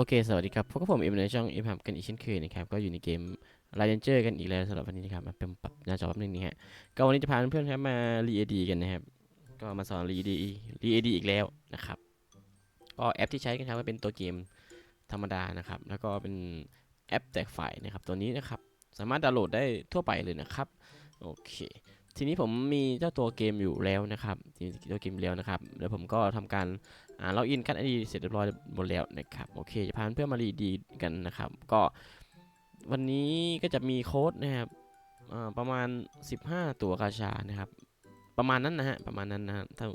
โอเค สวัสดีครับพวกบผมเอ็มในช่องเอ็มฮับกันอีกเช่นเคยนะครับ ก็อยู่ในเกม r ายเจอร์กันอีกแล้วสำหรับวันนี้นะครับมาเป็นปรับหน้าจอแป๊บนึงนี่ฮะ ก็วันนี้จะพาเพื่อนๆครับมารีเอดีกันนะครับ ก็มาสอนรีเอดีรีเอดีอีกแล้วนะครับ ก็แอปที่ใช้กันครับก็เป็นตัวเกมธรรมดานะครับ แล้วก็เป็นแอปแตกไฟล์นะครับ ตัวนี้นะครับ สามารถดาวน์โหลดได้ทั่วไปเลยนะครับ โอเค ทีนี้ผมมีเจ้าตัวเกมอยู่แล้วนะครับมีตัวเกมแล้วนะครับแล้วผมก็ทำการอ่าล็อกอินกันไอดีเสร็จเรียบร้อยหมดแล้วนะครับโอเคจะพาเพื่อนมารีดีกันนะครับ ก็วันนี้ก็จะมีโค้ดนะครับอ่าประมาณ 15 ตัวกาชานะครับ ประมาณนั้นนะฮะประมาณนั้นนะถ้า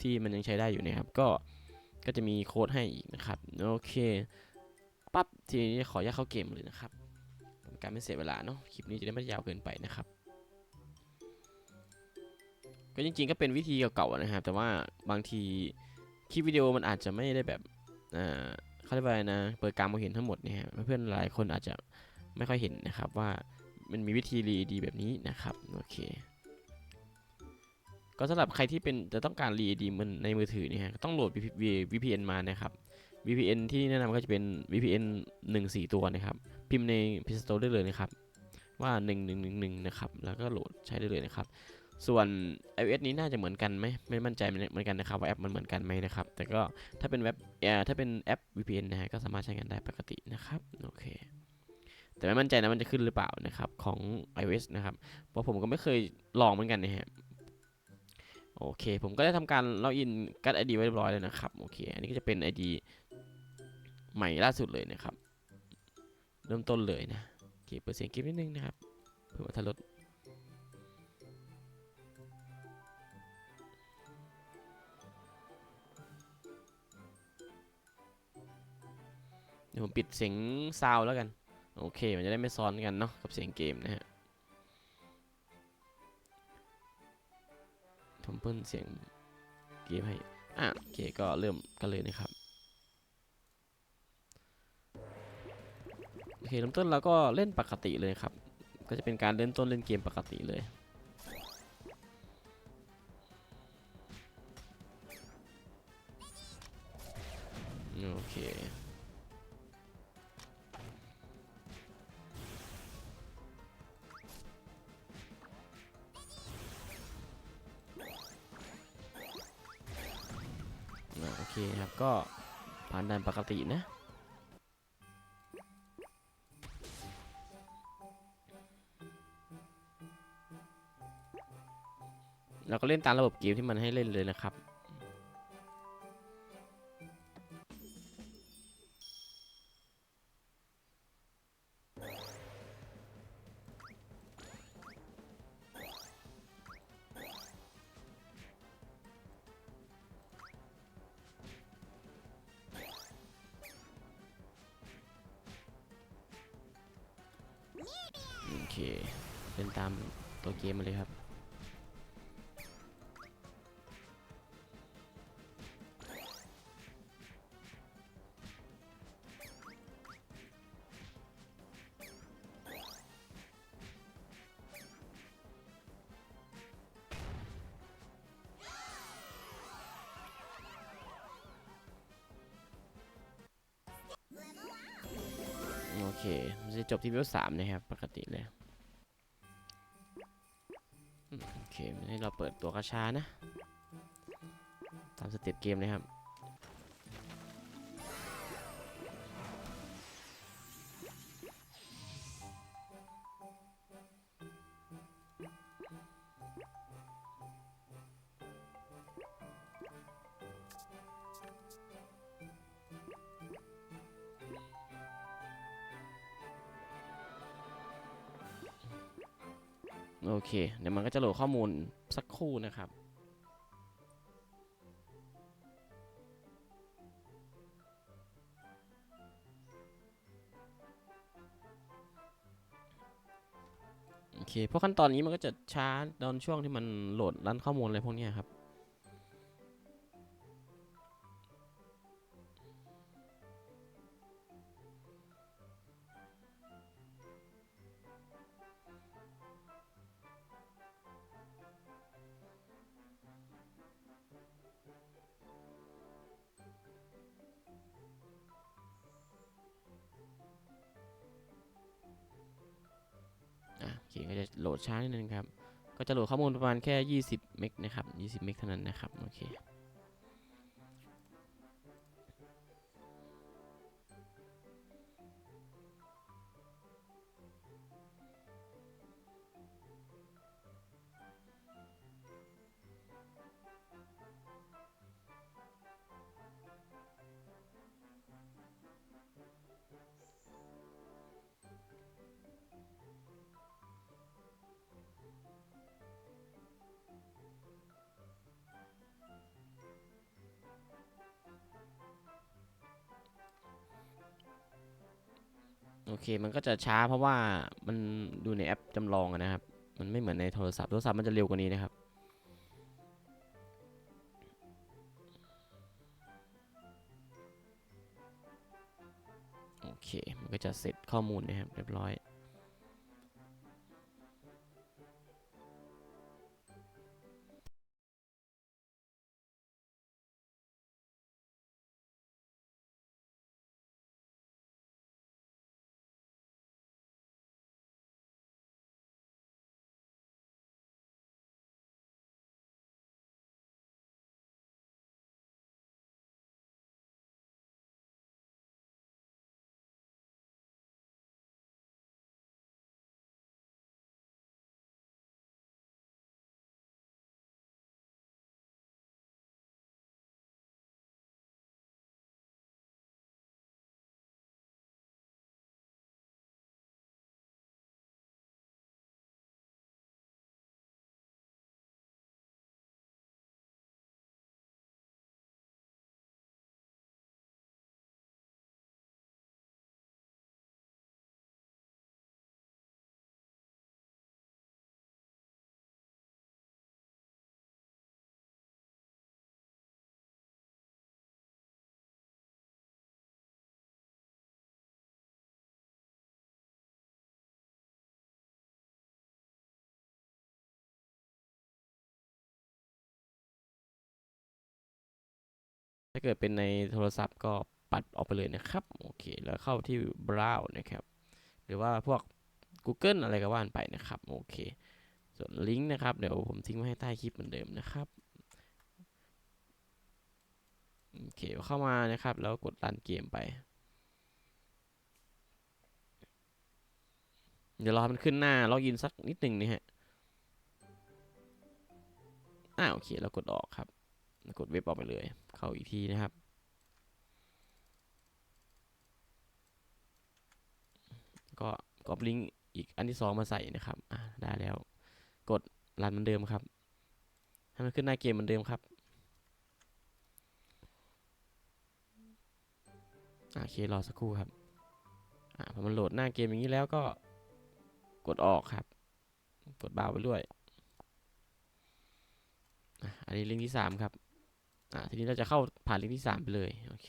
ที่มันยังใช้ได้อยู่นะครับ ก็ก็จะมีโค้ดให้อีกนะครับโอเคปั๊บทีนี้ขออนุญาตเข้าเกมเลยนะครับการไม่เสียเวลาเนาะคลิปนี้จะได้ไม่ยาวเกินไปนะครับ ก็จริงๆก็เป็นวิธีเก่าๆนะครับ แต่ว่าบางทีคลิปวิดีโอมันอาจจะไม่ได้แบบอ่าเขาเรียกว่านะ เปิดการมองเห็นทั้งหมดเนี่ยเพื่อนๆหลายคนอาจจะไม่ค่อยเห็นนะครับว่ามันมีวิธีรีดีแบบนี้นะครับโอเค ก็สำหรับใครที่เป็นจะต้องการรีดีมันในมือถือเนี่ยต้องโหลด VPN มานะครับ VPN ที่แนะนำก็จะเป็น VPN 1 4 ตัวนะครับ พิมพ์ใน Play Store ได้เลยนะครับ ว่า 1111 นะครับ แล้วก็โหลดใช้ได้เลยนะครับ ส่วน iOS นี้น่าจะเหมือนกันไหมไม่มั่นใจเหมือนกันนะครับว่าแอปมันเหมือนกันไหมนะครับ แต่ก็ถ้าเป็นเว็บเอ่อถ้าเป็นแอป VPN นะฮะก็สามารถใช้งานได้ปกตินะครับโอเค แต่ไม่มั่นใจนะมันจะขึ้นหรือเปล่านะครับของ iOS นะครับเพราะผมก็ไม่เคยลองเหมือนกันนะฮะโอเค ผมก็ได้ทำการล็อกอินกัด ID ไว้เรียบร้อยแล้วนะครับโอเค อันนี้ก็จะเป็น ID ใหม่ล่าสุดเลยนะครับ เริ่มต้นเลยนะโอเคเปิดเสียงคลิปนิดนึงนะครับเพื่อมาทลด ดี๋ยวผมปิดเสียงซาวแล้วกัน โอเค มันจะได้ไม่ซ้อนกันเนาะกับเสียงเกมนะฮะผมเพิ่มเสียงเกมให้ อะโอเคก็เริ่มกันเลยนะครับ โอเคเริ่มต้นเราก็เล่นปกติเลยครับ ก็จะเป็นการเล่นต้นเล่นเกมปกติเลยโอเค เคครับ ก็ผ่านด่านปกตินะ เราก็เล่นตามระบบเกมที่มันให้เล่นเลยนะครับ ตัวเกมมาเลยครับ โอเค มันจะจบที่เวลสามนะครับ ปกติเลย โอเคมันให้เราเปิดตัวกระชานะ ตามสเต็ปเกมเลยครับ โอเค เดี๋ยวมันก็จะโหลดข้อมูลสักครู่นะครับโอเคเพราะขั้นตอนนี้มันก็จะช้าตอนช่วงที่มันโหลดรันข้อมูลอะไรพวกนี้ครับ ก็จะโหลดช้านิดนึงครับ ก็จะโหลดข้อมูลประมาณแค่ 20 เมกนะครับ 20 เมกเท่านั้นนะครับ โอเค เค มันก็จะช้าเพราะว่ามันดูในแอปจำลองนะครับ มันไม่เหมือนในโทรศัพท์ โทรศัพท์มันจะเร็วกว่านี้นะครับ โอเค มันก็จะเสร็จข้อมูลนะครับเรียบร้อย ถ้าเกิดเป็นในโทรศัพท์ก็ปัดออกไปเลยนะครับ โอเค แล้วเข้าที่ browse นะครับ หรือว่าพวก Google อะไรก็ว่านไปนะครับ โอเค ส่วนลิงก์นะครับ เดี๋ยวผมทิ้งไว้ให้ใต้คลิปเหมือนเดิมนะครับโอเคเข้ามานะครับ แล้วกดรันเกมไป เดี๋ยวรอให้มันขึ้นหน้าล็อกอินสักนิดหนึ่งนี่ฮะอ่าโอเคแล้วกดออกครับ กดเว็บออกไปเลย เข้าอีกทีนะครับ ก็กรอบลิงก์อีกอันที่สองมาใส่นะครับได้แล้ว กดรันเหมือนเดิมครับ ให้มันขึ้นหน้าเกมเหมือนเดิมครับโอเครอสักครู่ครับอพอมันโหลดหน้าเกมอย่างนี้แล้วก็กดออกครับ กดเบาไปด้วย อันนี้ลิงก์ที่สามครับ อ่าทีนี้เราจะเข้าผ่านลิงก์ที่สามไปเลย โอเค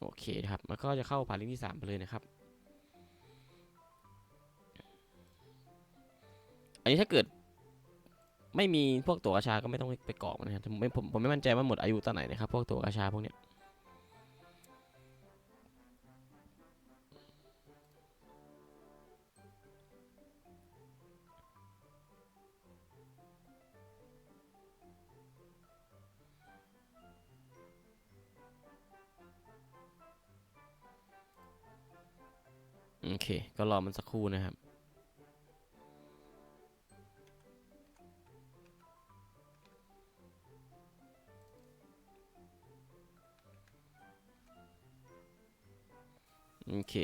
โอเคครับ มันก็จะเข้าผ่านลิงก์ที่สามไปเลยนะครับ อันนี้ถ้าเกิดไม่มีพวกตัวกระชาก็ไม่ต้องไปกรอกนะครับผมไม่ผมผมไม่มั่นใจว่าหมดอายุตอนไหนนะครับ พวกตัวกระชาพวกเนี้ย โอเค ก็รอมันสักครู่นะครับ โอเค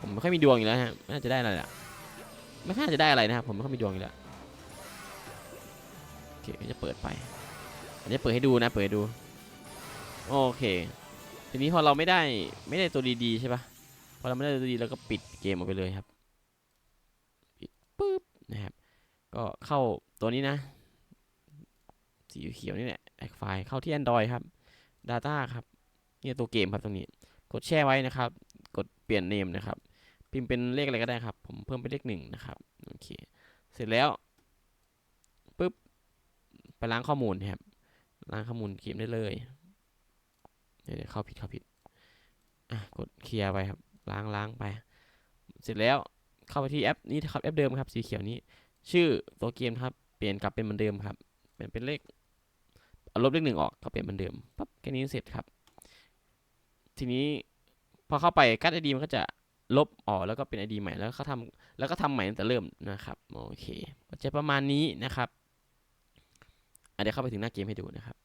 ผมไม่ค่อยมีดวงอยู่แล้วฮะไม่น่าจะได้อะไรละไม่น่าจะได้อะไรนะครับผมไม่ค่อยมีดวงอยู่แล้วโอเคจะเปิดไป อันนี้เปิดให้ดูนะ เปิดให้ดูโอเค ทีนี้พอเราไม่ได้ไม่ได้ตัวดีๆใช่ปะพอเราไม่ได้ตัวดีเราก็ปิดเกมออกไปเลยครับปิดปุ๊บนะครับ ก็เข้าตัวนี้นะ สีเขียวนี่แหละแอคไฟล์เข้าที่ Android ครับ Data ครับนี่ตัวเกมครับตรงนี้ กดแช่ไว้นะครับ กดเปลี่ยนเนมนะครับ พิมพ์เป็นเลขอะไรก็ได้ครับ ผมเพิ่มเป็นเลขหนึ่งนะครับโอเคเสร็จแล้วปุ๊บไปล้างข้อมูลครับล้างข้อมูลเกมได้เลยเดี๋ยวเดี๋ยวเข้าผิดเข้าผิดอะกดเคลียร์ไปครับล้างล้างไป เสร็จแล้วเข้าไปที่แอปนี้ครับแอปเดิมครับสีเขียวนี้ ชื่อตัวเกมครับเปลี่ยนกลับเป็นเหมือนเดิมครับเป็นเป็นเลขลบเลขหนึ่งออกก็เปลี่ยนเหมือนเดิมปั๊บแค่นี้เสร็จครับ ทีนี้พอเข้าไปการ์ดไอดีมันก็จะ ลบออกแล้วก็เป็นไอดีใหม่แล้วเขาทำแล้วก็ทำใหม่ตั้งแต่เริ่มนะครับโอเคจะประมาณนี้นะครับเดี๋ยวเข้าไปถึงหน้าเกมให้ดูนะครับ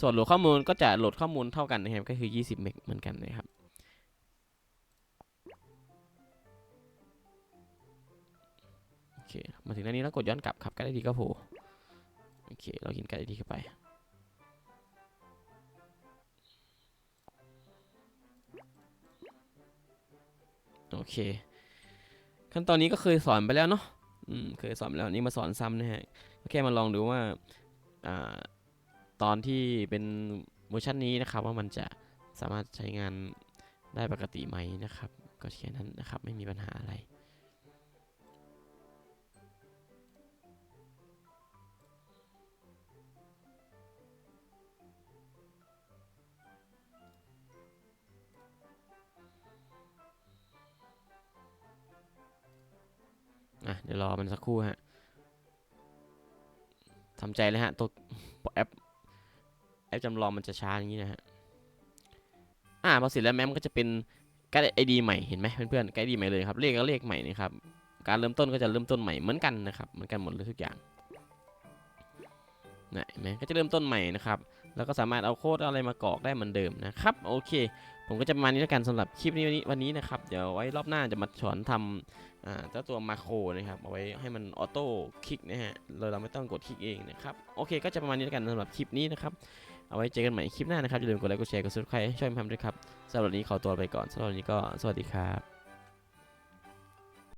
ส่วนโหลดข้อมูลก็จะโหลดข้อมูลเท่ากันนะครับก็คือ 20 เมกเหมือนกันนะครับโอเคมาถึงหน้านี้แล้วกดย้อนกลับครับการ์ดไอดีก็โผล่โอเคเรากินการ์ดไอดีเข้าไป โอเค ขั้นตอนนี้ก็เคยสอนไปแล้วเนาะอืมเคยสอนไปแล้วนี่มาสอนซ้ำนะฮะแค่มาลองดูว่าอ่าตอนที่เป็นเวอร์ชันนี้นะครับ ว่ามันจะสามารถใช้งานได้ปกติไหมนะครับ ก็แค่นั้นนะครับ ไม่มีปัญหาอะไร เดี๋ยวรอมันสักครู่ฮะทำใจเลยฮะตัวแอปแอปจำลองมันจะช้าอย่างนี้นะฮะอ่าพอเสร็จแล้วแมมก็จะเป็นการ์ดไอดีใหม่เห็นไหมเพื่อนๆการ์ดไอดีใหม่เลยครับเลขก็เลขใหม่นะครับการเริ่มต้นก็จะเริ่มต้นใหม่เหมือนกันนะครับเหมือนกันหมดเลยทุกอย่างนะเห็นไหมก็จะเริ่มต้นใหม่นะครับแล้วก็สามารถเอาโค้ดอะไรมากรอกได้เหมือนเดิมนะครับโอเค ผมก็จะประมาณนี้แล้วกันสำหรับคลิปนี้วันนี้วันนี้นะครับ เดี๋ยวไว้รอบหน้าจะมาสอนทำอ่า เจ้าตัวมาโครนะครับเอาไว้ให้มันออโต้คลิกนะฮะเราเราไม่ต้องกดคลิกเองนะครับโอเคก็จะประมาณนี้แล้วกันสำหรับคลิปนี้นะครับเอาไว้เจอกันใหม่คลิปหน้านะครับอย่าลืมกดไลค์กดแชร์กดซับสไครต์ช่วยผมทำด้วยครับสำหรับวันนี้ขอตัวไปก่อนสำหรับวันนี้ก็สวัสดีครับ